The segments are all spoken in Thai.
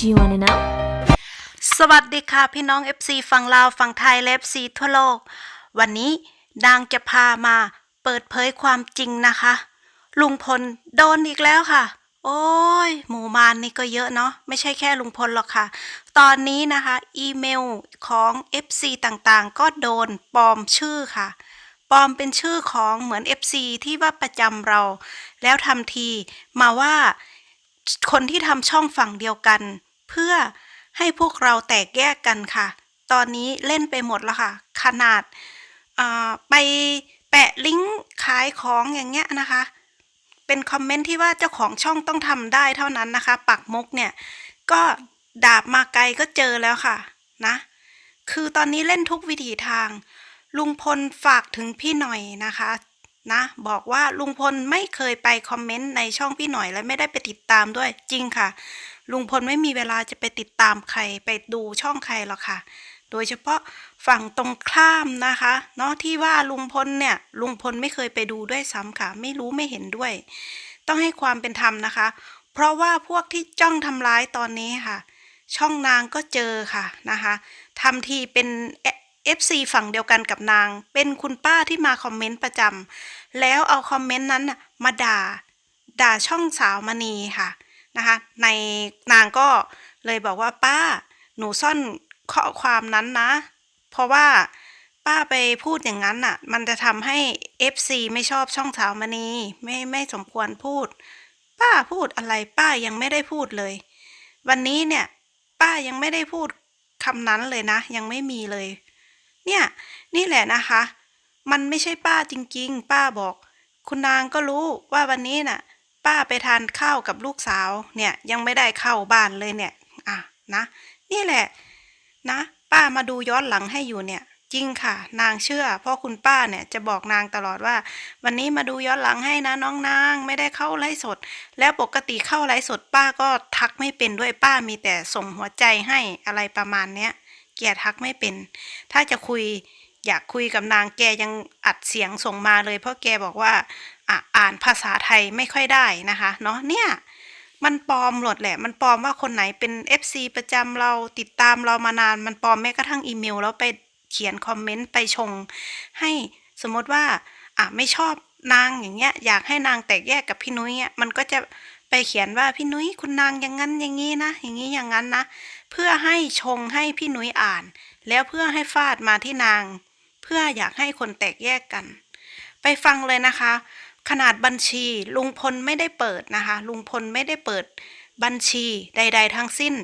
Do you want to know? สวัสดีค่ะพี่น้อง FC ฝั่งลาวฝั่งไทยและ FC ทั่วโลก วันนี้นางจะพามาเปิดเผยความจริงนะคะ ลุงพลโดนอีกแล้วค่ะ โอ้ย หมู่มานนี่ก็เยอะเนาะไม่ใช่แค่ลุงพลหรอกค่ะ ตอนนี้นะคะ อีเมลของ FC ต่างๆ ก็โดนปลอมชื่อค่ะปลอมเป็นชื่อของเหมือน FC ที่ว่าประจำเรา แล้วทำทีมาว่าคนที่ทำช่องฝั่งเดียวกัน เพื่อให้พวกเราแตกแยกกันค่ะ ตอนนี้เล่นไปหมดแล้วค่ะ ขนาดไปแปะลิงก์ขายของอย่างเงี้ยนะคะ เป็นคอมเมนต์ที่ว่าเจ้าของช่องต้องทำได้เท่านั้นนะคะ ปักมุกเนี่ย ก็ดาบมาไกลก็เจอแล้วค่ะนะ คือตอนนี้เล่นทุกวิถีทาง ลุงพลฝากถึงพี่หน่อยนะคะนะบอกว่าลุงพลไม่เคยไปคอมเมนต์ในช่องพี่หน่อยและไม่ได้ไปติดตามด้วยจริงค่ะ ลุงพลไม่มีเวลาจะไปติดตามใครไปดูช่องใครหรอกค่ะ โดยเฉพาะฝั่งตรงข้ามนะคะเนาะที่ว่าลุงพลเนี่ยลุงพลไม่เคยไปดูด้วยซ้ำค่ะ ไม่รู้ไม่เห็นด้วย ต้องให้ความเป็นธรรมนะคะ เพราะว่าพวกที่จ้องทำร้ายตอนนี้ค่ะ ช่องนางก็เจอค่ะนะคะทำทีเป็น FC ฝั่งเดียวกันกับนาง เป็นคุณป้าที่มาคอมเมนต์ประจำแล้วเอาคอมเมนต์นั้นมาด่า ด่าช่องสาวมณีค่ะ นะคะ ในนางก็เลยบอกว่าป้าหนูซ่อนข้อความนั้นนะ เพราะว่าป้าไปพูดอย่างนั้นน่ะ มันจะทำให้ FC ไม่ชอบช่องสาวมณีไม่ไม่สมควรพูด ป้าพูดอะไรป้ายังไม่ได้พูดเลย วันนี้เนี่ย ป้ายังไม่ได้พูดคำนั้นเลยนะ ยังไม่มีเลย เนี่ย นี่แหละนะคะ มันไม่ใช่ป้าจริง ๆ ป้าบอก คุณนางก็รู้ว่าวันนี้น่ะ ป้าไปทานข้าวกับลูกสาวเนี่ยยังไม่ได้เข้าบ้านเลยเนี่ยอะนะ นี่แหละนะ ป้ามาดูย้อนหลังให้อยู่เนี่ย จริงค่ะ นางเชื่อ เพราะคุณป้าเนี่ยจะบอกนางตลอดว่า วันนี้มาดูย้อนหลังให้นะน้องนาง ไม่ได้เข้าไลฟ์สด แล้วปกติเข้าไลฟ์สดป้าก็ทักไม่เป็นด้วยป้ามีแต่ส่งหัวใจให้อะไรประมาณเนี้ยแกทักไม่เป็น ถ้าจะคุยอยากคุยกับนางแกยังอัดเสียงส่งมาเลย เพราะแกบอกว่า อ่านภาษาไทยไม่ค่อยได้นะคะเนาะเนี่ยมันปลอมหมดแหละ มันปลอมว่าคนไหนเป็น FC ประจำเราติดตามเรามานาน มันปลอมแม้กระทั่งอีเมล แล้วไปเขียนคอมเมนต์ไปชง ให้สมมติว่าอะไม่ชอบนางอย่างเงี้ยอยากให้นางแตกแยกกับพี่นุ้ยอะมันก็จะไปเขียนว่าพี่นุ้ยคุณนางอย่างนั้นอย่างนี้นะ อย่างนี้อย่างนั้นนะ เพื่อให้ชงให้พี่นุ้ยอ่าน แล้วเพื่อให้ฟาดมาที่นาง เพื่ออยากให้คนแตกแยกกัน ไปฟังเลยนะคะ ขนาดบัญชีลุงพลไม่ได้เปิดนะคะ ลุงพลไม่ได้เปิดบัญชีใด ๆ ทั้งสิ้น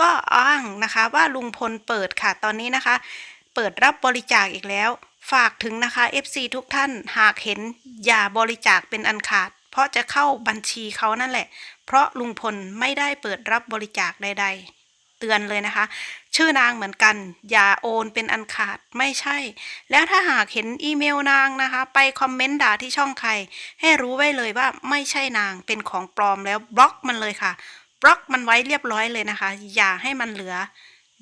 ก็อ้างนะคะว่าลุงพลเปิดค่ะตอนนี้นะคะ เปิดรับบริจาคอีกแล้ว ฝากถึงนะคะ FC ทุกท่านหากเห็นอย่าบริจาคเป็นอันขาด เพราะจะเข้าบัญชีเขานั่นแหละ เพราะลุงพลไม่ได้เปิดรับบริจาคใด ๆ เตือนเลยนะคะ ชื่อนางเหมือนกัน อย่าโอนเป็นอันขาดไม่ใช่ แล้วถ้าหากเห็นอีเมลนางนะคะ ไปคอมเมนต์ด่าที่ช่องใคร ให้รู้ไว้เลยว่าไม่ใช่นางเป็นของปลอมแล้วบล็อกมันเลยค่ะ บล็อกมันไว้เรียบร้อยเลยนะคะ อย่าให้มันเหลือ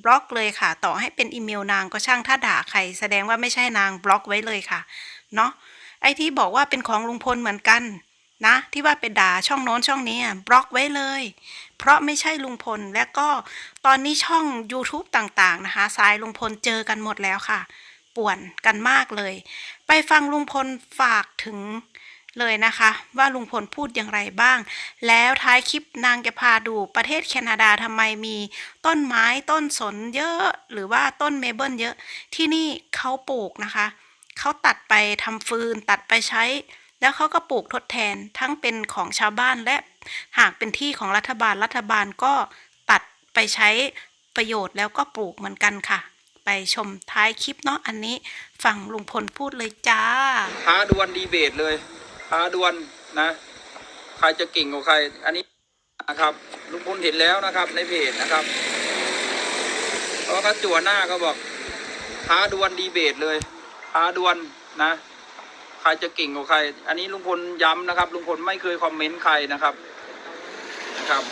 บล็อกเลยค่ะ ต่อให้เป็นอีเมลนางก็ช่างถ้าด่าใคร แสดงว่าไม่ใช่นางบล็อกไว้เลยค่ะเนาะไอที่บอกว่าเป็นของลุงพลเหมือนกัน นะ ที่ว่าไปด่าช่องโน้นช่องนี้บล็อกไว้เลย เพราะไม่ใช่ลุงพลและก็ตอนนี้ช่อง YouTube ต่างๆนะคะสายลุงพลเจอกันหมดแล้วค่ะ ป่วนกันมากเลย ไปฟังลุงพลฝากถึงเลยนะคะ ว่าลุงพลพูดอย่างไรบ้าง แล้วท้ายคลิปนางจะพาดูประเทศแคนาดาทำไมมีต้นไม้ต้นสนเยอะ หรือว่าต้นเมเบิลเยอะที่นี่เขาปลูกนะคะ เขาตัดไปทำฟืนตัดไปใช้ แล้วเขาก็ปลูกทดแทนทั้งเป็นของชาวบ้านและหากเป็นที่ของรัฐบาลรัฐบาลก็ตัดไปใช้ประโยชน์แล้วก็ปลูกเหมือนกันค่ะ ไปชมท้ายคลิปเนาะอันนี้ฝั่งลุงพลพูดเลยจ้าท้าดวลดีเบตเลยท้าดวลนะ ใครจะเก่งกว่าใคร อันนี้นะครับลุงพลเห็นแล้วนะครับในเพจนะครับเพราะเขาจั่วหน้าก็บอกท้าดวลดีเบตเลยท้าดวลนะ ใครจะเก่งกว่าใคร อันนี้ลุงพลย้ำนะครับลุงพลไม่เคยคอมเมนต์ใครนะครับนะครับ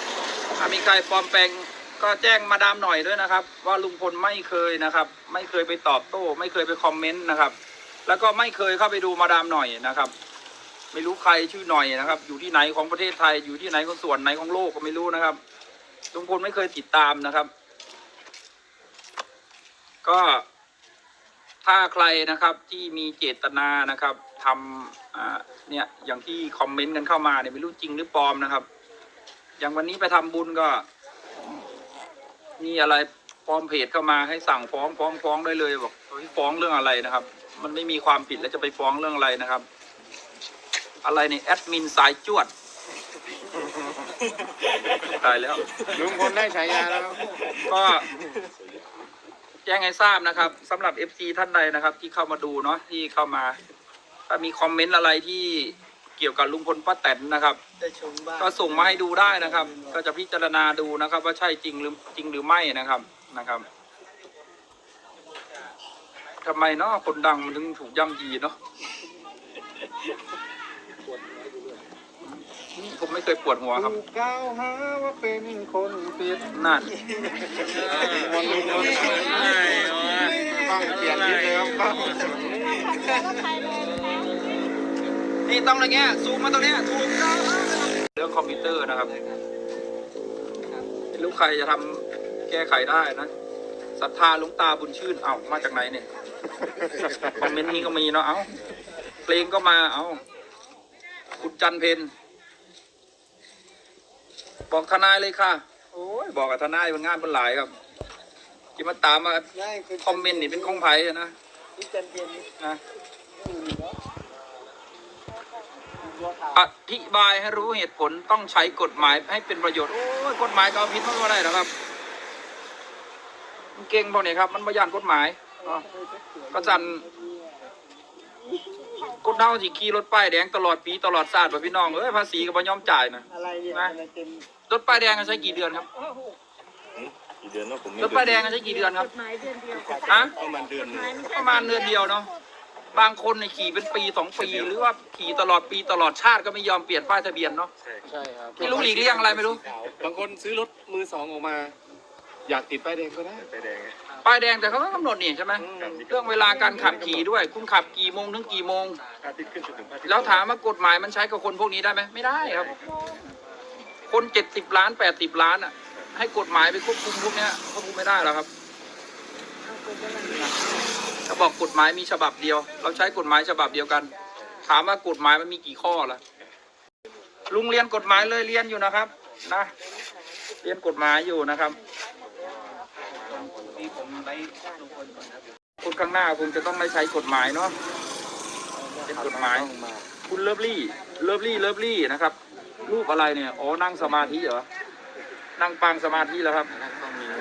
ถ้ามีใครปลอมแปลงก็แจ้งมาดามหน่อยด้วยนะครับ ว่าลุงพลไม่เคยนะครับ ไม่เคยไปตอบโต้ ไม่เคยไปคอมเมนต์นะครับ แล้วก็ไม่เคยเข้าไปดูมาดามหน่อยนะครับ ไม่รู้ใครชื่อหน่อยนะครับ อยู่ที่ไหนของประเทศไทยอยู่ที่ไหนของส่วนไหนของโลกก็ไม่รู้นะครับลุงพลไม่เคยติดตามนะครับ ก็ถ้าใครนะครับที่มีเจตนานะครับ ทำอ่าเนี่ยอย่างที่คอมเมนต์กันเข้ามาเนี่ยไม่รู้จริงหรือปลอมนะครับ อย่างวันนี้ไปทำบุญก็ มีอะไรปลอมเพจเข้ามาให้สั่งฟ้องฟ้องฟ้องได้เลยบอกเฮ้ยฟ้องเรื่องอะไรนะครับ มันไม่มีความผิดแล้วจะไปฟ้องเรื่องอะไรนะครับ อะไรเนี่ยแอดมินสายจวดตายแล้วลุงพลได้ฉายาแล้วครับก็แจ้งให้ทราบนะครับสำหรับ FC ท่านใดนะครับ ที่เข้ามาดูเนาะที่เข้ามา ถ้ามีคอมเมนต์อะไรที่เกี่ยวกับลุงพลป้าแตนนะครับก็ส่งมาให้ดูได้นะครับ ก็จะพิจารณาดูนะครับ ว่าใช่จริงหรือจริงหรือไม่นะครับนะครับทำไมเนาะคนดังมันถึงถูกย่ำยีเนาะผมไม่เคยปวดหัวครับถูกกล่าวหาว่าเป็นคนผิดนั่นวันลุงพลต้องเปลี่ยนทิศเลยครับต้อง นี่ต้องอะไรเงี้ยซูมมาตรงเนี้ยถูกต้องเรื่องคอมพิวเตอร์นะครับไม่รู้ใครจะทำแก้ไขได้นะศรัทธาหลุงตาบุญชื่น เอ้ามาจากไหนเนี่ยคอมเมนต์นี้ก็มีเนาะเอ้าเพลงก็มาเอ้าคุณจันเพนบอกทนายเลยค่ะ โอ้ยบอกกับทนายมันงานเป็นหลายครับที่มาตามมาคอมเมนต์นี่เป็นของไผ่นะนะ อธิบายให้รู้เหตุผลต้องใช้กฎหมายให้เป็นประโยชน์โอ้ยกฎหมายก็เอาผิดมันก็ได้หรอกครับ มันเก่งพวกนี้ครับ มันประยันกฎหมายอ๋อก็จันกดเดาสิขี่รถป้ายแดงตลอดปีตลอดชาติแบบพี่น้องเอ้ยภาษีก็บ่ยอมจ่ายนะอะไรเนี่ยนะอะไรเต็มรถป้ายแดงก็ใช้กี่เดือนครับกี่เดือนเนาะผมรถป้ายแดงก็ใช้กี่เดือนครับหมายเดือนเดียวค่ะฮะประมาณเดือนหนึงประมาณเดือนเดียวเนาะ บางคนเนี่ยขี่เป็นปีสองปี หรือว่าขี่ตลอดปีตลอดชาติก็ไม่ยอมเปลี่ยนป้ายทะเบียนเนาะ ใช่ครับไม่รู้หลีกเลี่ยงอะไรไม่รู้ บางคนซื้อรถมือสองออกมา อยากติดป้ายแดงก็ได้ป้ายแดงป้ายแดงแต่เขาก็กำหนดนี่ใช่ไหมเรื่องเวลาการขับขี่ด้วย คุณขับกี่โมงถึงกี่โมงอาทิตย์ขึ้นจนถึงอาทิตย์แล้วถามว่ากฎหมายมันใช้กับคนพวกนี้ได้ไหมไม่ได้ครับ คนเจ็ดสิบล้านแปดสิบล้านอะ ให้กฎหมายไปควบคุมพวกเนี้ยควบคุมไม่ได้หรอกครับ ถ้าบอกกฎหมายมีฉบับเดียว เราใช้กฎหมายฉบับเดียวกัน ถามว่ากฎหมายมันมีกี่ข้อล่ะ ลุงเรียนกฎหมายเลยเรียนอยู่นะครับ นะ เรียนกฎหมายอยู่นะครับคนข้างหน้าคงจะต้องไม่ใช้กฎหมายเนาะเป็นกฎหมาย คุณเลิฟลี่ เลิฟลี่ เลิฟลี่นะครับ รูปอะไรเนี่ย อ๋อ นั่งสมาธิเหรอ นั่งปางสมาธิแล้วครับ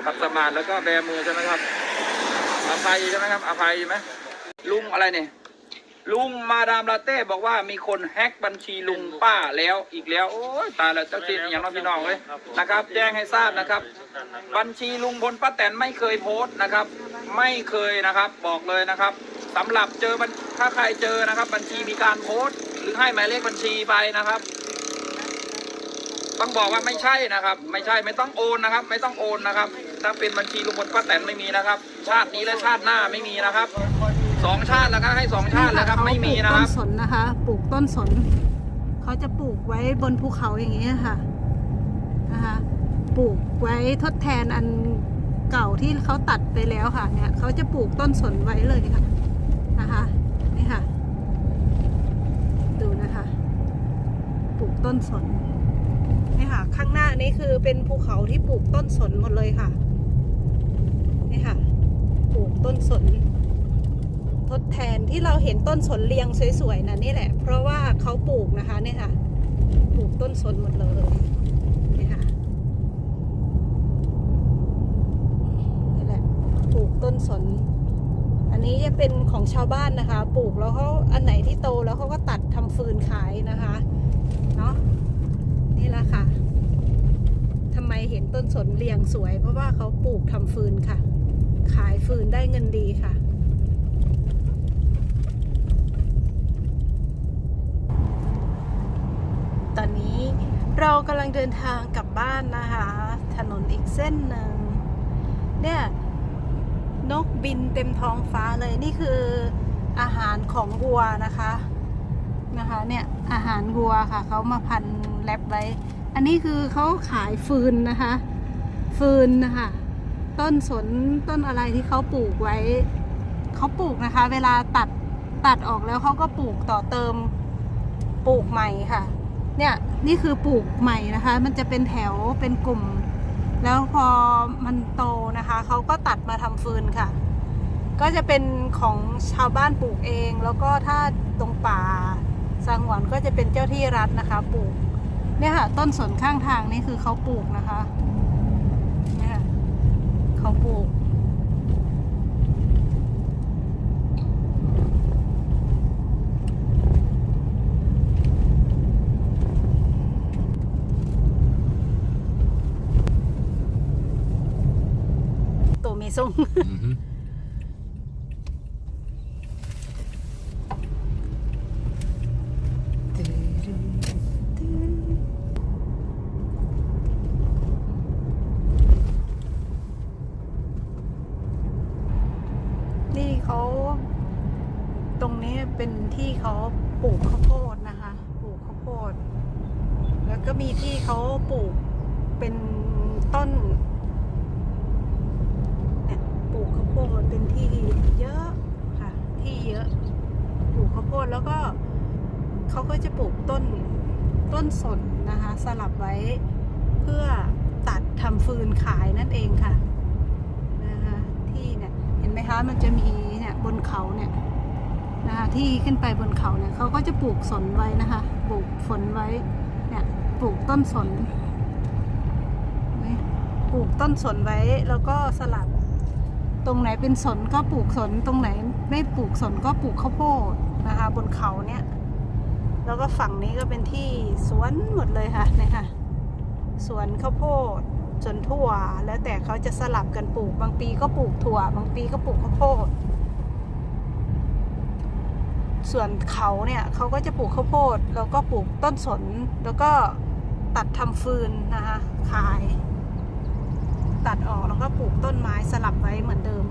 ขัดสมาธิแล้วก็แบมือใช่ไหมครับ อภัยใช่ไหมครับอภัยใช่ไหมลุงอะไรเนี่ยลุงมาดามลาเต้บอกว่ามีคนแฮ็กบัญชีลุงป้าแล้วอีกแล้วโอ้ยตายแล้วเจ้าติดอย่างน้องพี่น้องเลยนะครับ แจ้งให้ทราบนะครับ บัญชีลุงพลป้าแตนไม่เคยโพสต์นะครับ ไม่เคยนะครับบอกเลยนะครับสำหรับเจอบัญถ้าใครเจอนะครับ บัญชีมีการโพสต์ หรือให้หมายเลขบัญชีไปนะครับ ต้องบอกว่าไม่ใช่นะครับ ไม่ใช่ไม่ต้องโอนนะครับ ไม่ต้องโอนนะครับ ถ้าเป็นบัญชีลุงพลป้าแตนไม่มีนะครับ ชาตินี้และชาติหน้าไม่มีนะครับสองชาติแล้วครับให้สองชาติแล้วครับไม่มีนะคต้รันบสนนะคะ ปลูกต้นสนเขาจะปลูกไว้บนภูเขาอย่างนี้ค่ะนะคะปลูกไว้ทดแทนอันเก่าที่เขาตัดไปแล้วค่ะเนี่ยเขาจะปลูกต้นสนไว้เลยค่ะนะคะนี่ค่ะ ดูนะคะ ปลูกต้นสนนี่ค่ะ ข้างหน้านี้คือเป็นภูเขาที่ปลูกต้นสนหมดเลยค่ะ นี่ค่ะปลูกต้นสน ทดแทนที่เราเห็นต้นสนเรียงสวยๆนะนี่แหละ เพราะว่าเขาปลูกนะคะเนี่ยค่ะ ปลูกต้นสนหมดเลยนี่ค่ะนี่แหละปลูกต้นสน อันนี้จะเป็นของชาวบ้านนะคะ ปลูกแล้วเขาอันไหนที่โตแล้วเขาก็ตัดทำฟืนขายนะคะเนาะนี่แหละค่ะทำไมเห็นต้นสนเรียงสวย เพราะว่าเขาปลูกทำฟืนค่ะ ขายฟืนได้เงินดีค่ะ ตอนนี้เรากำลังเดินทางกลับบ้านนะคะ ถนนอีกเส้นหนึ่งเนี่ยนกบินเต็มท้องฟ้าเลยนี่คืออาหารของวัวนะคะนะคะเนี่ยอาหารวัวค่ะเขามาพันแรปไว้ อันนี้คือเขาขายฟืนนะคะ ฟืนนะคะ ต้นสนต้นอะไรที่เขาปลูกไว้เขาปลูกนะคะ เวลาตัดตัดออกแล้วเขาก็ปลูกต่อเติมปลูกใหม่ค่ะ เนี่ยนี่คือปลูกใหม่นะคะ มันจะเป็นแถวเป็นกลุ่ม แล้วพอมันโตนะคะเขาก็ตัดมาทำฟืนค่ะ ก็จะเป็นของชาวบ้านปลูกเอง แล้วก็ถ้าตรงป่าสงวนก็จะเป็นเจ้าที่รัฐนะคะ ปลูกเนี่ยค่ะ ต้นสนข้างทางนี่คือเขาปลูกนะคะเนี่ยค่ะ เขาปลูก ตัวมีส่ง นี่เขาตรงนี้ เป็นที่เขาปลูกข้าวโพดนะคะ ปลูกข้าวโพด แล้วก็มีที่เขาปลูกเป็นต้นเนี่ยปลูกข้าวโพดเป็นที่เยอะค่ะ ที่เยอะ ปลูกข้าวโพดแล้วก็เขาก็จะปลูกต้นต้นสนนะคะ สลับไว้เพื่อตัดทำฟืนขายนั่นเองค่ะนะคะที่เนี่ยเห็นไหมคะมันจะมีเนี่ยบนเขาเนี่ย นะคะที่ขึ้นไปบนเขาเนี่ยเขาก็จะปลูกสนไว้นะคะปลูกฝนไว้เนี่ยปลูกต้นสนปลูกต้นสนไว้แล้วก็สลับ ตรงไหนเป็นสนก็ปลูกสนตรงไหนไม่ปลูกสนก็ปลูกข้าวโพดนะคะ บนเขาเนี่ยแล้วก็ฝั่งนี้ก็เป็นที่สวนหมดเลยค่ะเนี่ยค่ะสวนข้าวโพดสวนถั่ว แล้วแต่เขาจะสลับกันปลูกบางปีก็ปลูกถั่ว บางปีก็ปลูกข้าวโพด ส่วนเขาเนี่ยเขาก็จะปลูกข้าวโพด แล้วก็ปลูกต้นสน แล้วก็ตัดทำฟืนนะคะขาย ตัดออกแล้วก็ปลูกต้นไม้สลับไว้เหมือนเดิม